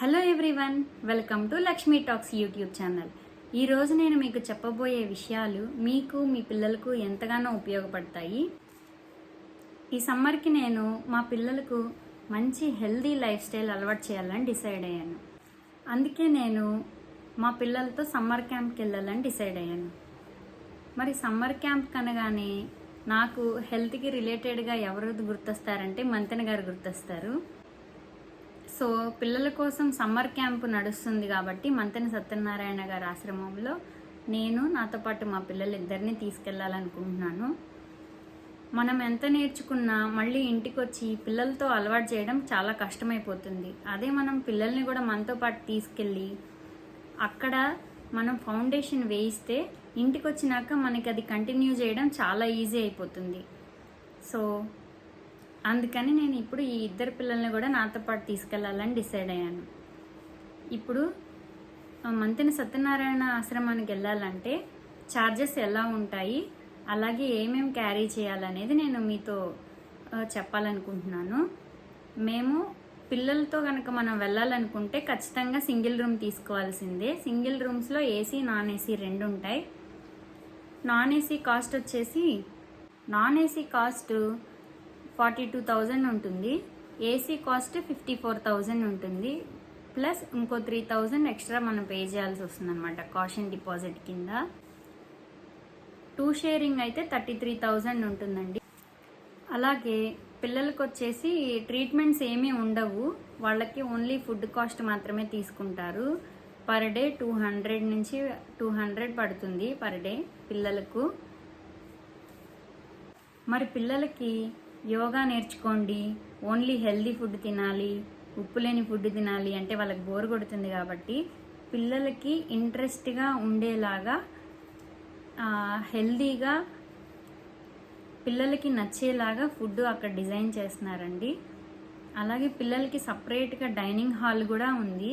Hello everyone welcome to Lakshmi talks YouTube channel. ఈరోజు నేను మీకు చెప్పబోయే విషయాలు మీకు మీ పిల్లలకు ఎంతగానో ఉపయోగపడతాయి. ఈ సమ్మర్కి నేను మా పిల్లలకు మంచి హెల్దీ లైఫ్ స్టైల్ అలవాటు చేయాలని డిసైడ్ అయ్యాను. అందుకే నేను మా పిల్లలతో సమ్మర్ క్యాంప్కి వెళ్ళాలని డిసైడ్ అయ్యాను. మరి సమ్మర్ క్యాంప్ కనగానే నాకు హెల్త్కి రిలేటెడ్గా ఎవరు గుర్తొస్తారంటే మంతెన గారు గుర్తొస్తారు. సో పిల్లల కోసం సమ్మర్ క్యాంప్ నడుస్తుంది కాబట్టి మంతెన సత్యనారాయణ గారి ఆశ్రమంలో నేను నాతో పాటు మా పిల్లలిద్దరిని తీసుకెళ్ళాలనుకుంటున్నాను మనం ఎంత నేర్చుకున్నా మళ్ళీ ఇంటికి వచ్చి పిల్లలతో అలవాటు చేయడం చాలా కష్టమైపోతుంది. అదే మనం పిల్లల్ని కూడా మనతో పాటు తీసుకెళ్ళి అక్కడ మనం ఫౌండేషన్ వేయిస్తే ఇంటికి వచ్చినాక మనకి అది కంటిన్యూ చేయడం చాలా ఈజీ అయిపోతుంది. సో అందుకని నేను ఇప్పుడు ఈ ఇద్దరు పిల్లల్ని కూడా నాతో పాటు తీసుకెళ్ళాలని డిసైడ్ అయ్యాను. ఇప్పుడు ఆ, మంతెన సత్యనారాయణ ఆశ్రమానికి వెళ్ళాలంటే ఛార్జెస్ ఎలా ఉంటాయి అలాగే ఏమేమి క్యారీ చేయాలనేది నేను మీతో చెప్పాలనుకుంటున్నాను. మేము పిల్లలతో కనుక మనం వెళ్ళాలనుకుంటే ఖచ్చితంగా సింగిల్ రూమ్ తీసుకోవాల్సిందే. సింగిల్ రూమ్స్లో ఏసీ నాన్ ఏసీ రెండు ఉంటాయి. నాన్ ఏసీ కాస్ట్ వచ్చేసి non AC cost forty two thousand ఉంటుంది. AC cost fifty four thousand ఉంటుంది. ప్లస్ ఇంకో త్రీ థౌజండ్ ఎక్స్ట్రా మనం పే చేయాల్సి వస్తుంది అనమాట కాషన్ డిపాజిట్ కింద. టూ షేరింగ్ అయితే థర్టీ త్రీ థౌజండ్ ఉంటుందండి. అలాగే పిల్లలకు వచ్చేసి ట్రీట్మెంట్స్ ఏమీ ఉండవు. వాళ్ళకి ఓన్లీ ఫుడ్ కాస్ట్ మాత్రమే తీసుకుంటారు. పర్ డే టూ హండ్రెడ్ నుంచి టూ హండ్రెడ్ పడుతుంది పర్ డే పిల్లలకు. మరి పిల్లలకి యోగా నేర్చుకోండి. ఓన్లీ హెల్దీ ఫుడ్ తినాలి ఉప్పు లేని ఫుడ్ తినాలి అంటే వాళ్ళకి బోర్ కొడుతుంది కాబట్టి పిల్లలకి ఇంట్రెస్ట్గా ఉండేలాగా హెల్దీగా పిల్లలకి నచ్చేలాగా ఫుడ్ అక్కడ డిజైన్ చేస్తున్నారండి. అలాగే పిల్లలకి సపరేట్గా డైనింగ్ హాల్ కూడా ఉంది.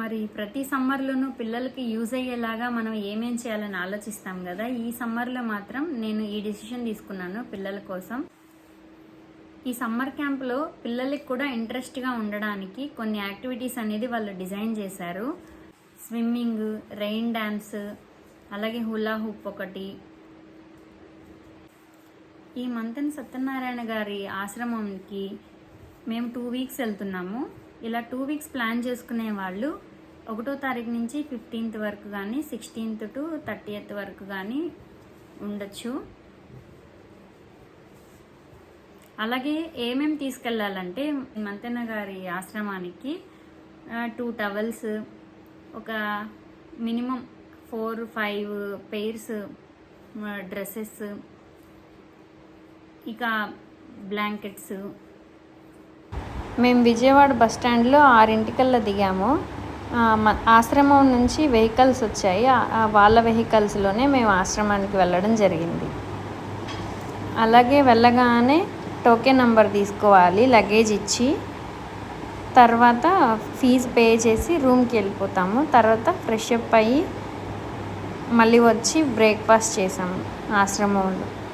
మరి ప్రతి సమ్మర్లోనూ పిల్లలకి యూజ్ అయ్యేలాగా మనం ఏమేం చేయాలని ఆలోచిస్తాం కదా ఈ సమ్మర్లో మాత్రం నేను ఈ డిసిషన్ తీసుకున్నాను పిల్లల కోసం. ఈ సమ్మర్ క్యాంప్లో పిల్లలకి కూడా ఇంట్రెస్ట్గా ఉండడానికి కొన్ని యాక్టివిటీస్ అనేది వాళ్ళు డిజైన్ చేశారు. స్విమ్మింగ్ రెయిన్ డ్యాన్స్ అలాగే హులా హూప్ ఒకటి. ఈ మంతన్ సత్యనారాయణ గారి ఆశ్రమంకి మేము టూ వీక్స్ వెళ్తున్నాము. ఇలా టూ వీక్స్ ప్లాన్ చేసుకునే వాళ్ళు ఒకటో తారీఖు నుంచి ఫిఫ్టీన్త్ వరకు కానీ సిక్స్టీన్త్ టు థర్టీయత్ వరకు కానీ ఉండొచ్చు. అలాగే ఏమేం తీసుకెళ్ళాలంటే మంతెన్న గారి ఆశ్రమానికి టూ టవల్స్ ఒక minimum four five pairs dresses ఇక బ్లాంకెట్స్ మేము విజయవాడ బస్ స్టాండ్లో ఆరింటికల్లా దిగాము. మ- ఆశ్రమం నుంచి వెహికల్స్ వచ్చాయి. వాళ్ళ వెహికల్స్లోనే మేము ఆశ్రమానికి వెళ్ళడం జరిగింది. అలాగే వెళ్ళగానే టోకెన్ నంబర్ తీసుకోవాలి లగేజ్ ఇచ్చి తర్వాత ఫీజు పే చేసి రూమ్కి వెళ్ళిపోతాము. తర్వాత ఫ్రెష్ అప్ అయ్యి మళ్ళీ వచ్చి బ్రేక్ఫాస్ట్ చేసాము ఆశ్రమంలో.